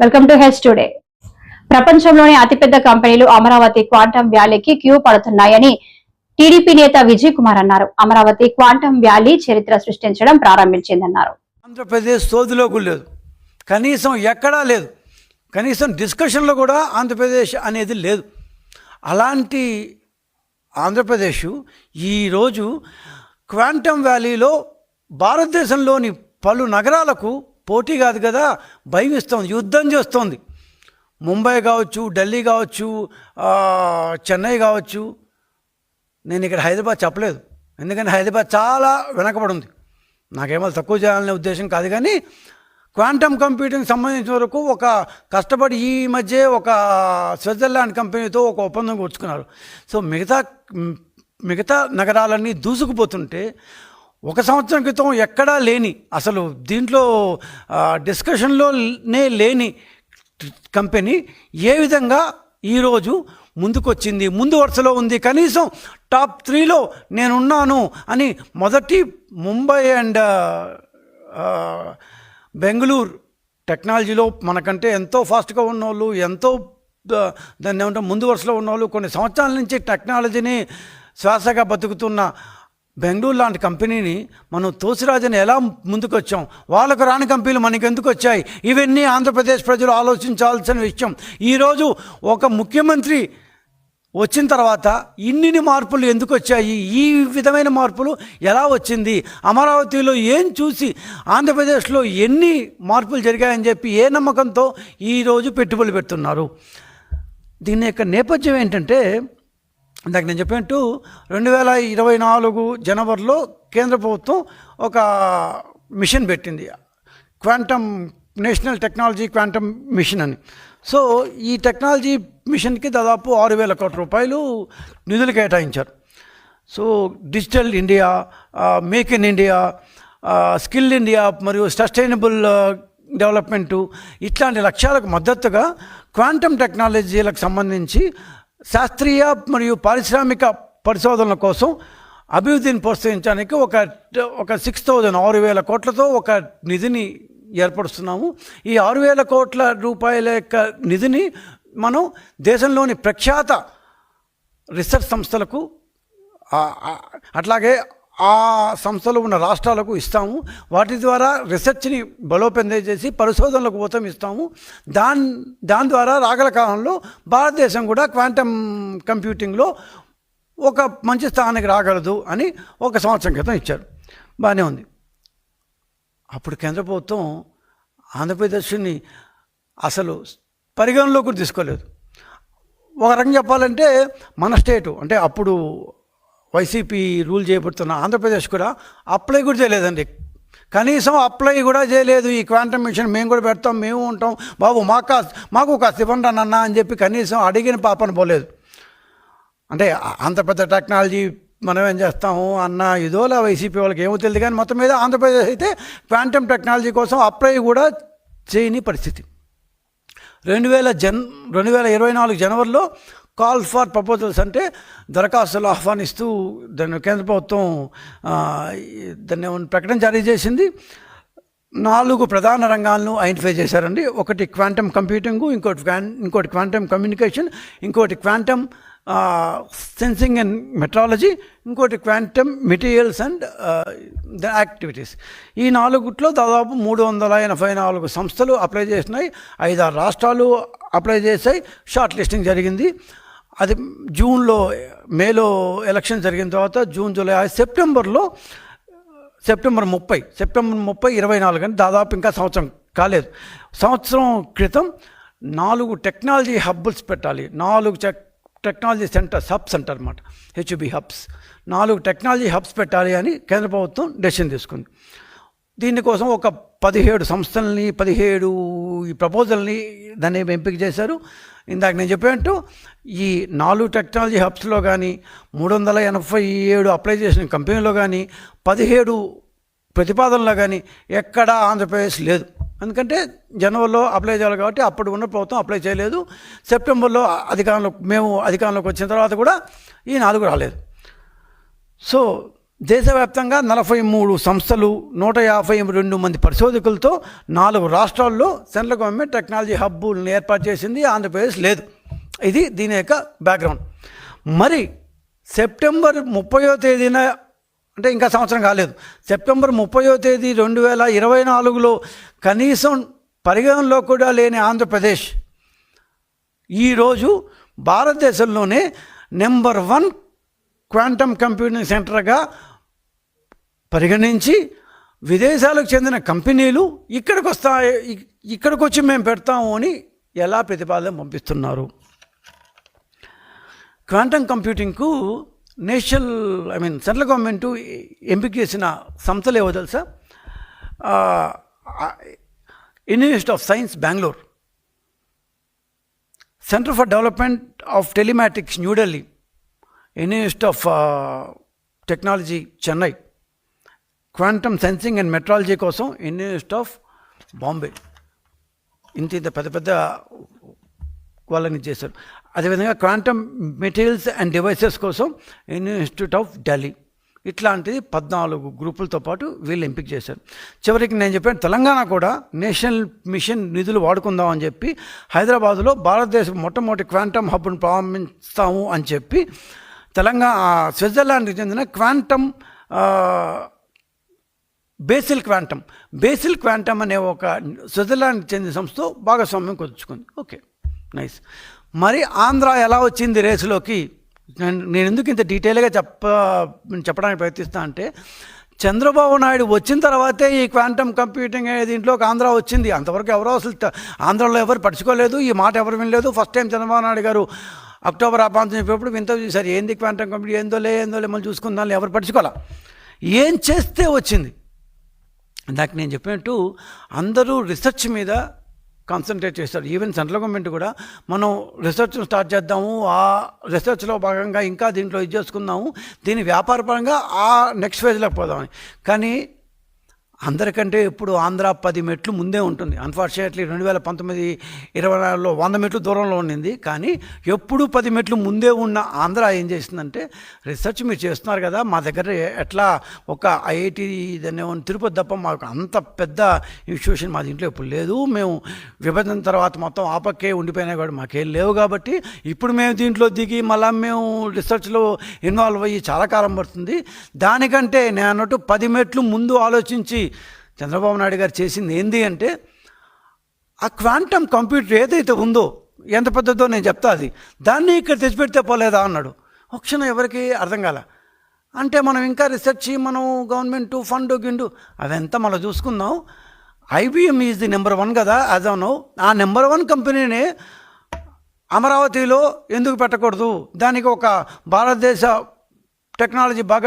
Welcome to H today ప్రపంచంలోని అతిపెద్ద కంపెనీలు అమరావతి క్వాంటమ్ వ్యాలీకి క్యూ పడుతున్నాయని టీడీపీ నేత విజయ్ కుమార్ అన్నారు. అమరావతి క్వాంటమ్ వ్యాలీ చరిత్ర సృష్టించడం ప్రారంభించిందన్నారు. ఆంధ్రప్రదేశ్ సోదిలోకి లేదు. కనీసం ఎక్కడా లేదు. కనీసం డిస్కషన్లో కూడా ఆంధ్రప్రదేశ్ అనేది లేదు. అలాంటి ఆంధ్రప్రదేశ్ ఈరోజు క్వాంటమ్ వ్యాలీలో భారతదేశంలోని పలు నగరాలకు పోటీ కాదు కదా భయం ఇస్తుంది యుద్ధం చేస్తోంది. ముంబై కావచ్చు ఢిల్లీ కావచ్చు చెన్నై కావచ్చు. నేను ఇక్కడ హైదరాబాద్ చెప్పలేదు. ఎందుకంటే హైదరాబాద్ చాలా వెనకబడి ఉంది నాకేమో తక్కువ చేయాలనే ఉద్దేశం కాదు కానీ క్వాంటమ్ కంప్యూటింగ్ సంబంధించిన వరకు ఒక కష్టపడి ఈ మధ్య ఒక స్విట్జర్లాండ్ కంపెనీతో ఒక ఒప్పందం కూర్చుకున్నారు సో మిగతా మిగతా నగరాలన్నీ దూసుకుపోతుంటే ఒక సంవత్సరం క్రితం ఎక్కడా లేని అసలు దీంట్లో డిస్కషన్లోనే లేని కంపెనీ ఏ విధంగా ఈరోజు ముందుకొచ్చింది ముందు వరుసలో ఉంది. కనీసం టాప్ త్రీలో నేనున్నాను అని మొదటి ముంబై అండ్ బెంగళూరు టెక్నాలజీలో మనకంటే ఎంతో ఫాస్ట్గా ఉన్నోళ్ళు ఎంతో దాన్ని ఏమంటాం ముందు వరుసలో ఉన్నోళ్ళు కొన్ని సంవత్సరాల నుంచి టెక్నాలజీని శ్వాసగా బతుకుతున్న బెంగళూరు లాంటి కంపెనీని మనం తోసిరాజని ఎలా ముందుకొచ్చాం? వాళ్ళకు రాని కంపెనీలు మనకి ఎందుకు వచ్చాయి ఇవన్నీ ఆంధ్రప్రదేశ్ ప్రజలు ఆలోచించాల్సిన విషయం. ఈరోజు ఒక ముఖ్యమంత్రి వచ్చిన తర్వాత ఇన్ని మార్పులు ఎందుకు వచ్చాయి ఈ విధమైన మార్పులు ఎలా వచ్చింది? అమరావతిలో ఏం చూసి ఆంధ్రప్రదేశ్లో ఎన్ని మార్పులు జరిగాయని చెప్పి ఏ నమ్మకంతో ఈరోజు పెట్టుబడులు పెడుతున్నారు? దీని యొక్క నేపథ్యం ఏంటంటే ఇందాక నేను చెప్పినట్టు రెండు వేల ఇరవై నాలుగు జనవరిలో కేంద్ర ప్రభుత్వం ఒక మిషన్ పెట్టింది. Quantum national technology quantum mission అని. సో ఈ టెక్నాలజీ మిషన్కి దాదాపు ఆరు వేల కోట్ల రూపాయలు నిధులు కేటాయించారు. So digital India make in India skill India మరియు సస్టైనబుల్ డెవలప్మెంటు ఇట్లాంటి లక్ష్యాలకు మద్దతుగా క్వాంటమ్ టెక్నాలజీలకు సంబంధించి శాస్త్రీయ మరియు పారిశ్రామిక పరిశోధనల కోసం అభివృద్ధిని ప్రోత్సహించడానికి ఒక ఒక సిక్స్ థౌజండ్ ఆరు వేల కోట్లతో ఒక నిధిని ఏర్పరుస్తున్నాము. ఈ ఆరు వేల కోట్ల రూపాయల యొక్క నిధిని మనం దేశంలోని ప్రఖ్యాత రీసెర్చ్ సంస్థలకు అట్లాగే ఆ సంస్థలు ఉన్న రాష్ట్రాలకు ఇస్తాము. వాటి ద్వారా రీసెర్చ్ని బలోపేతం చేసి పరిశోధనలకు ఊతం ఇస్తాము. దాని దాని ద్వారా రాగల కాలంలో భారతదేశం కూడా క్వాంటమ్ కంప్యూటింగ్లో ఒక మంచి స్థానానికి రాగలదు అని ఒక సంవత్సరం క్రితం ఇచ్చారు. బాగానే ఉంది. అప్పుడు కేంద్ర ప్రభుత్వం ఆంధ్రప్రదేశ్ని అసలు పరిగణలోకి తీసుకోలేదు. ఒక రకంగా చెప్పాలంటే మన స్టేటు అంటే అప్పుడు వైసీపీ రూల్ చేయబడుతున్న ఆంధ్రప్రదేశ్ కూడా అప్లై కూడా చేయలేదండి. కనీసం అప్లై కూడా చేయలేదు. ఈ క్వాంటమ్ మిషన్ మేము కూడా పెడతాం మేము ఉంటాం. బాబు మాకు కాస్త మాకు కాస్త ఇవ్వండి అన్న అని చెప్పి కనీసం అడిగిన పాపను పోలేదు. అంటే అంత పెద్ద టెక్నాలజీ మనం ఏం చేస్తాము అన్న ఇదోలా వైసీపీ వాళ్ళకి ఏమో తెలియదు కానీ మొత్తం మీద ఆంధ్రప్రదేశ్ అయితే క్వాంటమ్ టెక్నాలజీ కోసం అప్లై కూడా చేయని పరిస్థితి. రెండు వేల జన్ రెండు వేల ఇరవై నాలుగు జనవరిలో కాల్ ఫర్ ప్రపోజల్స్ అంటే దరఖాస్తులు ఆహ్వానిస్తూ దాన్ని కేంద్ర ప్రభుత్వం దాన్ని ప్రకటన జారీ చేసింది. నాలుగు ప్రధాన రంగాలను ఐడెంటిఫై చేశారండి. ఒకటి క్వాంటమ్ కంప్యూటింగ్ ఇంకోటి క్వాన్ ఇంకోటి క్వాంటమ్ కమ్యూనికేషన్ ఇంకోటి క్వాంటమ్ సెన్సింగ్ అండ్ మెట్రాలజీ ఇంకోటి quantum materials and the activities. ఈ నాలుగుట్లో దాదాపు మూడు వందల ఎనభై నాలుగు సంస్థలు అప్లై చేసినాయి ఐదారు రాష్ట్రాలు అప్లై చేశాయి. షార్ట్ లిస్టింగ్ జరిగింది. అది జూన్లో మేలో ఎలక్షన్ జరిగిన తర్వాత జూన్ జూలై సెప్టెంబర్లో సెప్టెంబర్ ముప్పై సెప్టెంబర్ ముప్పై ఇరవై నాలుగు అని దాదాపు ఇంకా సంవత్సరం కాలేదు. సంవత్సరం క్రితం నాలుగు టెక్నాలజీ హబ్బుల్స్ పెట్టాలి. నాలుగు చెక్ టెక్నాలజీ సెంటర్స్ హబ్స్ అంటారు అనమాట హెచ్బి హబ్స్. నాలుగు టెక్నాలజీ హబ్స్ పెట్టాలి అని కేంద్ర ప్రభుత్వం డెసిషన్ తీసుకుంది. దీనికోసం ఒక పదిహేడు సంస్థల్ని పదిహేడు ఈ ప్రపోజల్ని దాన్ని ఎంపిక చేశారు. ఇందాక నేను చెప్పినట్టు ఈ నాలుగు టెక్నాలజీ హబ్స్లో కానీ మూడు వందల ఎనభై ఏడు అప్లై చేసిన కంపెనీలో కానీ పదిహేడు ప్రతిపాదనలో కానీ ఎక్కడా ఆంధ్రప్రదేశ్ లేదు. ఎందుకంటే జనవరిలో అప్లై చేయాలి కాబట్టి అప్పుడు ఉన్న ప్రభుత్వం అప్లై చేయలేదు. సెప్టెంబర్లో అధికారంలో మేము అధికారంలోకి వచ్చిన తర్వాత కూడా ఈ నాలుగు రాలేదు. సో దేశవ్యాప్తంగా నలభై మూడు సంస్థలు నూట యాభై రెండు మంది పరిశోధకులతో నాలుగు రాష్ట్రాల్లో సెంట్రల్ గవర్నమెంట్ టెక్నాలజీ హబ్బులను ఏర్పాటు చేసింది. ఆంధ్రప్రదేశ్ లేదు. ఇది దీని యొక్క బ్యాక్గ్రౌండ్. మరి సెప్టెంబర్ ముప్పయో తేదీన అంటే ఇంకా సంవత్సరం కాలేదు. సెప్టెంబర్ ముప్పయో తేదీ రెండు వేల ఇరవై నాలుగులో కనీసం పరిగణనలో కూడా లేని ఆంధ్రప్రదేశ్. ఈరోజు భారతదేశంలోనే నెంబర్ వన్ క్వాంటమ్ కంప్యూటింగ్ సెంటర్గా పరిగణించి విదేశాలకు చెందిన కంపెనీలు ఇక్కడికి వస్తాయి ఇక్కడికి వచ్చి మేము పెడతాము అని ఎలా ప్రతిపాదన పంపిస్తున్నారు? Quantum కంప్యూటింగ్కు national I mean central government ఎంపిక చేసిన సంస్థలు ఏవో తెలుసా? Institute of science Bengaluru. Centre for development of telematics New Delhi institute of technology Chennai. Quantum sensing and metrology కోసం ఇన్స్టిట్యూట్ ఆఫ్ బాంబే ఇంత ఇంత పెద్ద పెద్ద వాళ్ళని చేశారు. అదేవిధంగా క్వాంటమ్ మెటీరియల్స్ అండ్ డివైసెస్ కోసం ఇన్స్టిట్యూట్ ఆఫ్ ఢిల్లీ ఇట్లాంటిది పద్నాలుగు గ్రూపులతో పాటు వీళ్ళు ఎంపిక చేశారు. చివరికి నేను చెప్పాను తెలంగాణ కూడా నేషనల్ మిషన్ నిధులు వాడుకుందాం అని చెప్పి హైదరాబాదులో భారతదేశం మొట్టమొదటి క్వాంటమ్ హబ్ను ప్రారంభిస్తాము అని చెప్పి తెలంగాణ స్విట్జర్లాండ్కి చెందిన quantum Basel quantum. Basel quantum అనే ఒక స్విట్జర్లాండ్ చెందిన సంస్థ భాగస్వామ్యం కుదుర్చుకుంది ఓకే నైస్. మరి ఆంధ్ర ఎలా వచ్చింది రేసులోకి? నేను ఎందుకు ఇంత డీటెయిల్గా చెప్ప చెప్పడానికి ప్రయత్నిస్తా అంటే చంద్రబాబు నాయుడు వచ్చిన తర్వాతే ఈ క్వాంటమ్ కంప్యూటింగ్ అనే దీంట్లోకి ఆంధ్ర వచ్చింది. అంతవరకు ఎవరో అసలు ఆంధ్రలో ఎవరు పడుచుకోలేదు ఈ మాట ఎవరు వినలేదు. ఫస్ట్ టైం చంద్రబాబు నాయుడు గారు అక్టోబర్ ఆ ప్రాంతం చెప్పినప్పుడు వింత చూసారు ఏంది క్వాంటమ్ కంప్యూటర్ ఏందోలే ఏందోలే మళ్ళీ చూసుకుందాం ఎవరు పడుచుకోలే ఏం చేస్తే వచ్చింది? ఇందాక నేను చెప్పినట్టు అందరూ రీసెర్చ్ మీద కాన్సన్ట్రేట్ చేస్తారు. ఈవెన్ సెంట్రల్ గవర్నమెంట్ కూడా మనం రీసెర్చ్ స్టార్ట్ చేద్దాము ఆ రీసెర్చ్లో భాగంగా ఇంకా దీంట్లో ఇది చేసుకుందాము దీని వ్యాపారపరంగా ఆ నెక్స్ట్ ఫేజ్లోకి పోదామని. కానీ అందరికంటే ఇప్పుడు ఆంధ్ర పది మెట్లు ముందే ఉంటుంది. అన్ఫార్చునేట్లీ రెండు వేల పంతొమ్మిది ఇరవై నాలుగులో వంద మెట్లు దూరంలో ఉండింది. కానీ ఎప్పుడు పది మెట్లు ముందే ఉన్న ఆంధ్ర ఏం చేసిందంటే రీసెర్చ్ మీరు చేస్తున్నారు కదా మా దగ్గర ఎట్లా ఒక ఐఐటి దాన్ని తిరుపతి తప్ప మాకు అంత పెద్ద ఇన్స్టిట్యూషన్ మా దీంట్లో ఇప్పుడు లేదు. మేము విభజన తర్వాత మొత్తం ఆపక్కే ఉండిపోయినా కూడా మాకేం లేవు కాబట్టి ఇప్పుడు మేము దీంట్లో దిగి మళ్ళీ మేము రీసెర్చ్లో ఇన్వాల్వ్ అయ్యి చాలా కాలం పడుతుంది. దానికంటే నేను అన్నట్టు పది మెట్లు ముందు ఆలోచించి చంద్రబాబు నాయుడు గారు చేసింది ఏంది అంటే ఆ క్వాంటమ్ కంప్యూటర్ ఏదైతే ఉందో ఎంత పెద్దదో నేను చెప్తా అది దాన్ని ఇక్కడ తెచ్చిపెడితే పోలేదా అన్నాడు. ఒక క్షణం ఎవరికి అర్థం కాల. అంటే మనం ఇంకా రీసెర్చ్ మనం గవర్నమెంట్ ఫండ్ గిండు అదంతా మనం చూసుకుందాం. IBM is the number one కదా యాజ్ ఆన్ ఆ నెంబర్ వన్ కంపెనీని అమరావతిలో ఎందుకు పెట్టకూడదు? దానికి ఒక భారతదేశ టెక్నాలజీ బాగా